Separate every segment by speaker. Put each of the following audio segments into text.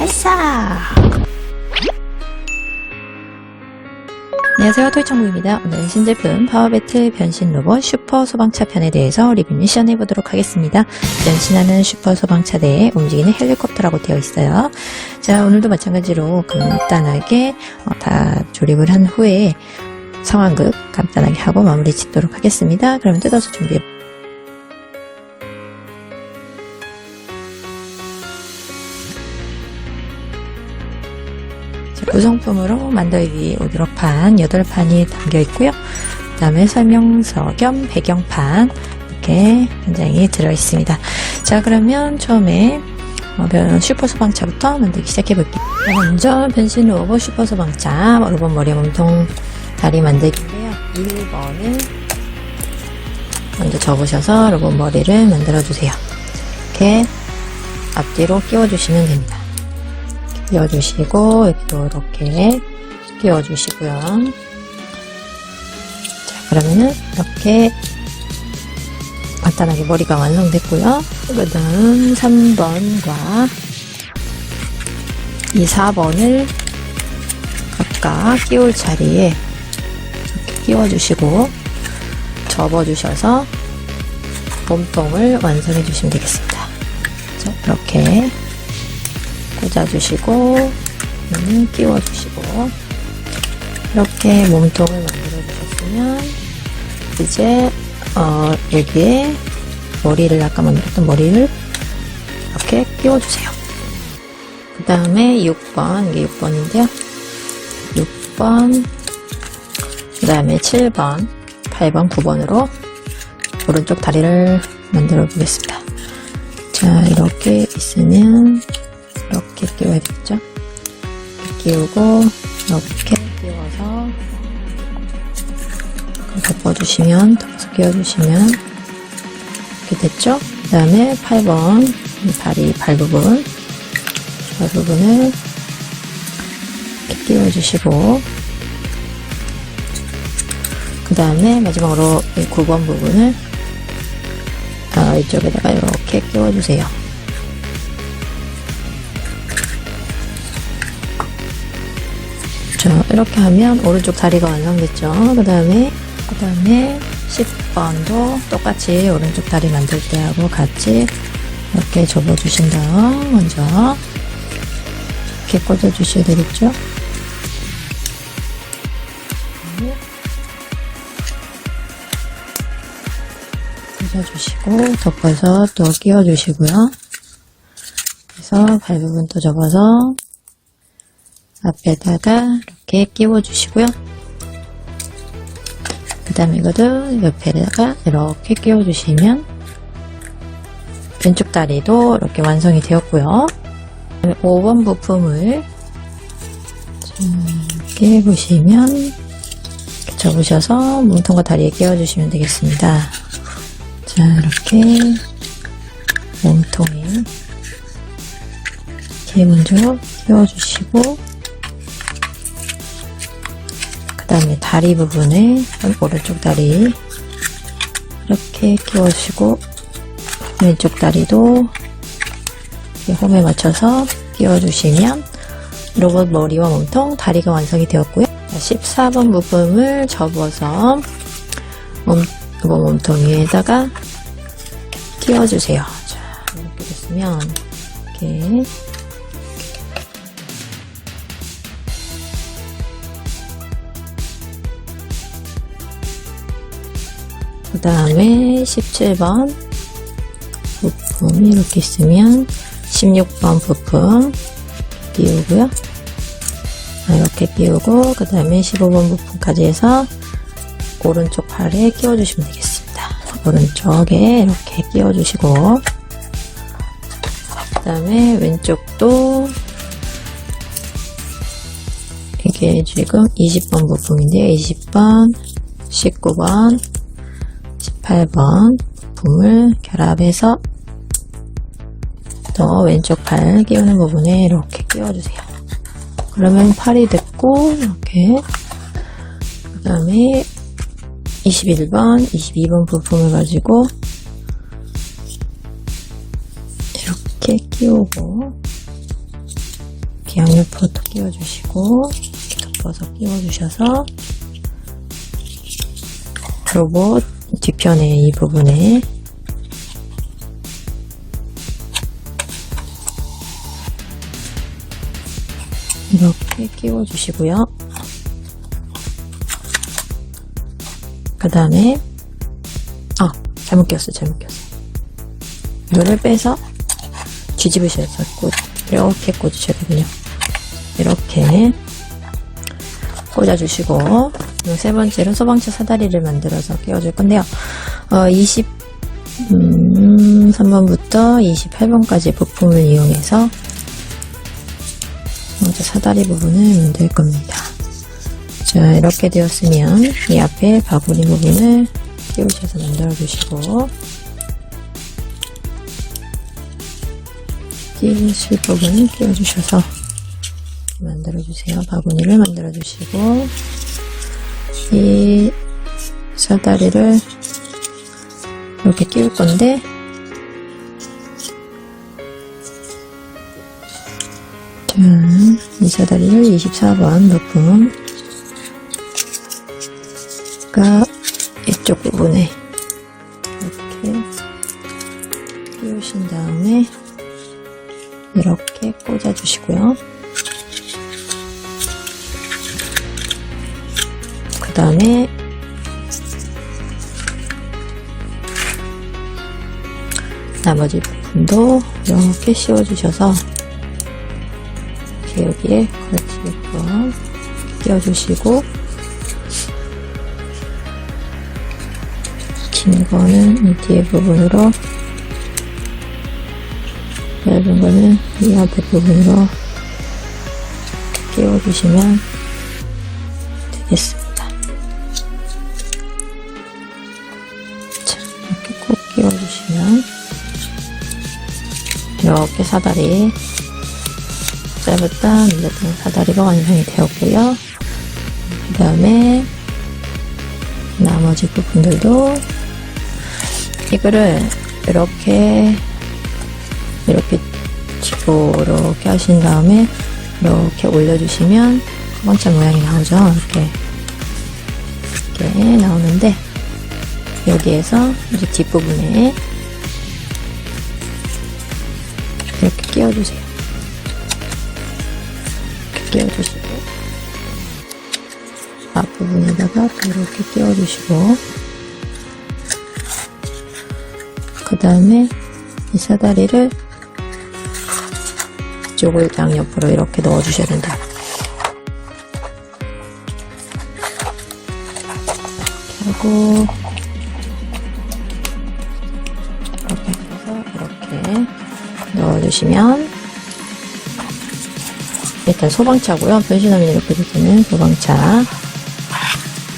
Speaker 1: 아싸! 안녕하세요 토이청구입니다. 오늘은 신제품 파워배틀 변신 로봇 슈퍼 소방차 편에 대해서 리뷰 미션 해보도록 하겠습니다. 변신하는 슈퍼 소방차 내에 움직이는 헬리콥터라고 되어 있어요. 자 오늘도 마찬가지로 간단하게 어, 다 조립을 한 후에 상황극 간단하게 하고 마무리 짓도록 하겠습니다. 그러면 뜯어서 준비해 구성품으로 만들기 오드럭판 8판이 담겨 있고요. 그 다음에 설명서 겸 배경판 이렇게 한 장이 들어 있습니다. 자 그러면 처음에 어, 변- 슈퍼 소방차부터 만들기 시작해 볼게요. 먼저 변신 로봇 슈퍼 소방차 로봇 머리 몸통 다리 만들기인데요. 1번을 먼저 접으셔서 로봇 머리를 만들어 주세요. 이렇게 앞뒤로 끼워 주시면 됩니다. 끼워주시고 여기도 이렇게 끼워주시고요. 자 그러면은 이렇게 간단하게 머리가 완성됐고요. 그 다음 3번과 이 4번을 각각 끼울 자리에 이렇게 끼워주시고 접어주셔서 몸통을 완성해 주시면 되겠습니다. 자, 이렇게 꽂아주시고 음, 끼워주시고 이렇게 몸통을 만들어 주셨으면 이제 어, 여기에 머리를 아까 만들었던 머리를 이렇게 끼워주세요. 그 다음에 6번 이게 6번인데요. 6번 그 다음에 7번 8번 9번으로 오른쪽 다리를 만들어 보겠습니다. 자 이렇게 있으면 이렇게 끼워야겠죠? 끼우고 이렇게 끼워서 덮어주시면 덮어서 끼워주시면 이렇게 됐죠? 그 다음에 8번 이 다리 발 부분 발 부분을 이렇게 끼워주시고 그 다음에 마지막으로 이 9번 부분을 어, 이쪽에다가 이렇게 끼워주세요. 자, 이렇게 하면 오른쪽 다리가 완성됐죠. 그 다음에, 그 다음에 10번도 똑같이 오른쪽 다리 만들 때하고 같이 이렇게 접어주신 다음, 먼저 이렇게 꽂아주셔야 되겠죠. 꽂아주시고, 덮어서 또 끼워주시고요. 그래서 발 부분 또 접어서 앞에다가 이렇게 끼워주시고요. 그 다음에 이거도 옆에다가 이렇게 끼워주시면 왼쪽 다리도 이렇게 완성이 되었고요. 그다음에 5번 부품을 자, 이렇게 보시면 이렇게 접으셔서 몸통과 다리에 끼워주시면 되겠습니다. 자 이렇게 몸통에 이렇게 먼저 끼워주시고 다음에 다리 부분에 오른쪽 다리 이렇게 끼워주시고 왼쪽 다리도 홈에 맞춰서 끼워주시면 로봇 머리와 몸통 다리가 완성이 되었고요. 14번 부분을 접어서 몸, 로봇 몸통 위에다가 끼워주세요. 자, 이렇게 됐으면 이렇게 그 다음에 17번 부품이 이렇게 있으면 16번 부품 끼우고요. 아, 이렇게 끼우고 그 다음에 15번 부품까지 해서 오른쪽 팔에 끼워주시면 되겠습니다. 오른쪽에 이렇게 끼워주시고 그 다음에 왼쪽도 이게 지금 20번 부품인데요. 20번, 19번, 18번 부품을 결합해서 또 왼쪽 팔 끼우는 부분에 이렇게 끼워주세요. 그러면 팔이 됐고 이렇게 그 다음에 21번, 22번 부품을 가지고 이렇게 끼우고 이렇게 양옆으로도 끼워주시고 덮어서 끼워주셔서 로봇 뒤편에 이 부분에. 이렇게 끼워주시고요. 그 다음에 아 잘못 끼웠어요 잘못 끼웠어요. 눈을 빼서 뒤집으셔서 꽂 이렇게 꽂으셔야 되군요. 이렇게 꽂아주시고 세 번째로 소방차 사다리를 만들어서 끼워줄 건데요. 어, 20 음, 3번부터 28번까지 부품을 이용해서 먼저 사다리 부분을 만들 겁니다. 자 이렇게 되었으면 이 앞에 바구니 부분을 끼우셔서 만들어 주시고 끼우실 부분을 끼워 주셔서 만들어 주세요. 바구니를 만들어 주시고 이 사다리를 이렇게 끼울 건데 자, 이 사다리를 24번 부품 가 이쪽 부분에 이렇게 끼우신 다음에 이렇게 꽂아 주시고요. 그 다음에 나머지 부분도 이렇게 씌워 주셔서 여기에 걸치게끔 끼워 주시고 긴 거는 이 뒤에 부분으로 얇은 거는 이 앞에 부분으로 끼워주시면 되겠습니다. 이렇게 사다리 짧았던 밀렸던 사다리가 완성이 되었고요. 그 다음에 나머지 부분들도 이거를 이렇게 이렇게 짚고 이렇게 하신 다음에 이렇게 올려주시면 소방차 모양이 나오죠. 이렇게 이렇게 나오는데 여기에서 이제 뒷부분에 끼워주세요. 이렇게 끼워주시고 앞부분에다가 이렇게 끼워주시고 그 다음에 이 사다리를 이쪽을 양옆으로 이렇게 넣어주셔야 된다. 이렇게 하고 주시면 일단 소방차고요. 변신화면이 이렇게 되면 소방차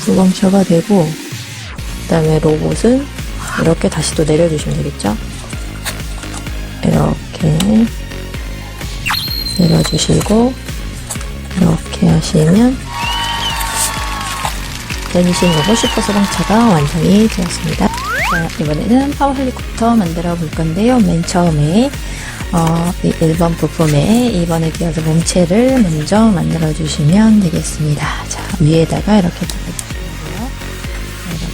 Speaker 1: 소방차가 되고 그 다음에 로봇은 이렇게 다시 또 내려주시면 되겠죠? 이렇게 내려주시고 이렇게 하시면 변신 로봇 슈퍼 소방차가 완성이 되었습니다. 자, 이번에는 파워 헬리콥터 만들어 볼 건데요. 맨 처음에 어, 이 1번 부품에 2번에 비어서 몸체를 먼저 만들어 주시면 되겠습니다. 자, 위에다가 이렇게.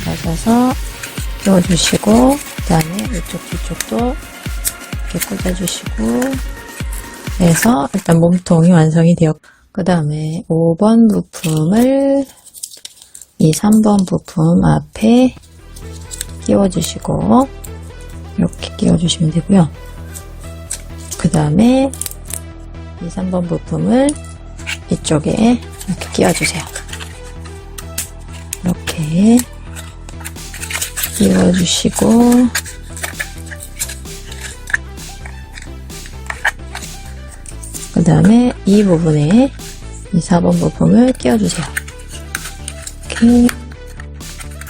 Speaker 1: 내려가셔서 끼워주시고 그 다음에 이쪽 뒤쪽도 이렇게 꽂아주시고 해서 일단 몸통이 완성이 되었고 그 다음에 5번 부품을 이 3번 부품 앞에 끼워주시고 이렇게 끼워주시면 되고요. 그 다음에 이 3번 부품을 이쪽에 이렇게 끼워주세요. 이렇게 끼워주시고 그 다음에 이 부분에 이 4번 부품을 끼워주세요. 이렇게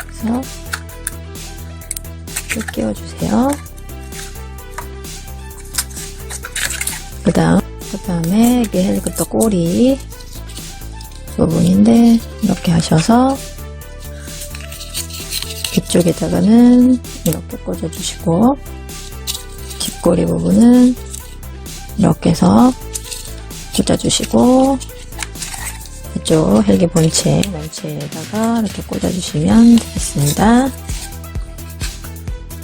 Speaker 1: 해서 끼워주세요. 그 다음, 그 다음에 이게 헬리콥터 꼬리 부분인데 이렇게 하셔서 이쪽에다가는 이렇게 꽂아주시고 뒷꼬리 부분은 이렇게 해서 꽂아주시고 이쪽 헬기 본체 원체에다가 이렇게 꽂아주시면 되겠습니다.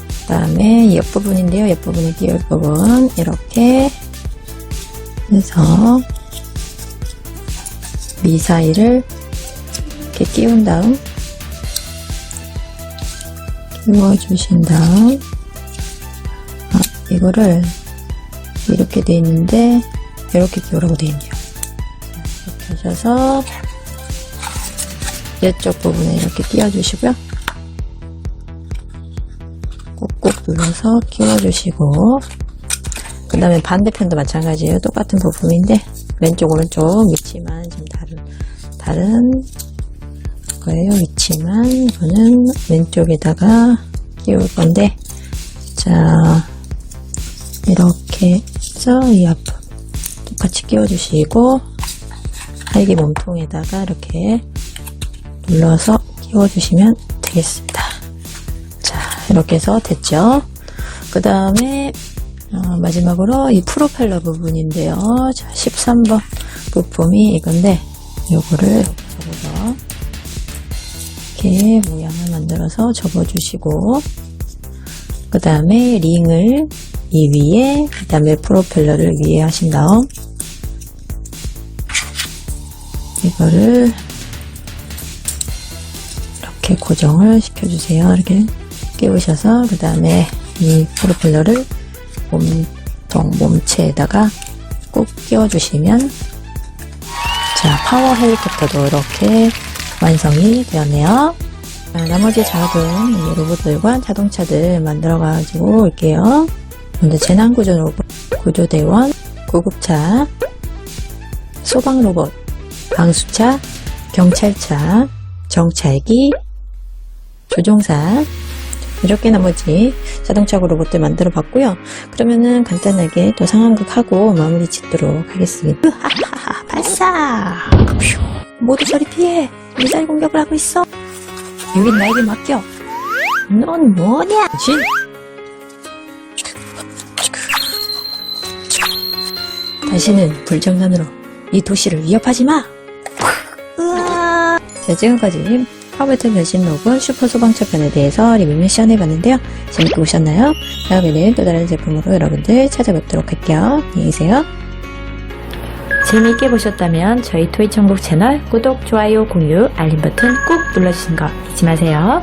Speaker 1: 그 다음에 이 옆부분인데요. 옆부분에 끼울 부분 이렇게 해서 미사일을 이렇게 끼운 다음 끼워주신 다음 아, 이거를 이렇게 돼 있는데 이렇게 끼우라고 돼 있네요. 이렇게 하셔서 이쪽 부분에 이렇게 끼워주시고요. 꾹꾹 눌러서 끼워주시고 그 다음에 반대편도 마찬가지예요. 똑같은 부품인데 왼쪽 오른쪽 위치만 좀 다른 다른 거예요. 위치만 이거는 왼쪽에다가 끼울 건데 자 이렇게 해서 이 앞 똑같이 끼워주시고 헬기 몸통에다가 이렇게 눌러서 끼워주시면 되겠습니다. 자 이렇게 해서 됐죠. 그 다음에 어, 마지막으로 이 프로펠러 부분인데요. 자, 13번 부품이 이건데 요거를 접어서 이렇게 모양을 만들어서 접어주시고 그 다음에 링을 이 위에 그 다음에 프로펠러를 위에 하신 다음 이거를 이렇게 고정을 시켜주세요. 이렇게 끼우셔서 그 다음에 이 프로펠러를 몸통 몸체에다가 꼭 끼워주시면 자 파워 헬리콥터도 이렇게 완성이 되었네요. 자, 나머지 작은 이 로봇들과 자동차들 만들어 가지고 올게요. 먼저 재난구조 로봇, 구조대원, 구급차, 소방 로봇, 방수차, 경찰차, 정찰기, 조종사, 이렇게 나머지 자동차 로봇들 만들어 봤고요. 그러면은 간단하게 또 상황극 하고 마무리 짓도록 하겠습니다. 으하하하 발사! 휴, 모두 저리 피해! 미사일 공격을 하고 있어! 여긴 나에게 맡겨! 넌 뭐냐? 진! 다시는 불장난으로 이 도시를 위협하지 마! 으아! 자, 지금까지 파워배틀 변신 로봇 슈퍼 소방차 편에 대해서 리뷰 시연해봤는데요. 재밌게 보셨나요? 다음에는 또 다른 제품으로 여러분들 찾아뵙도록 할게요. 안녕히 계세요. 재미있게 보셨다면 저희 토이천국 채널 구독, 좋아요, 공유, 알림 버튼 꾹 눌러주시는 거 잊지 마세요.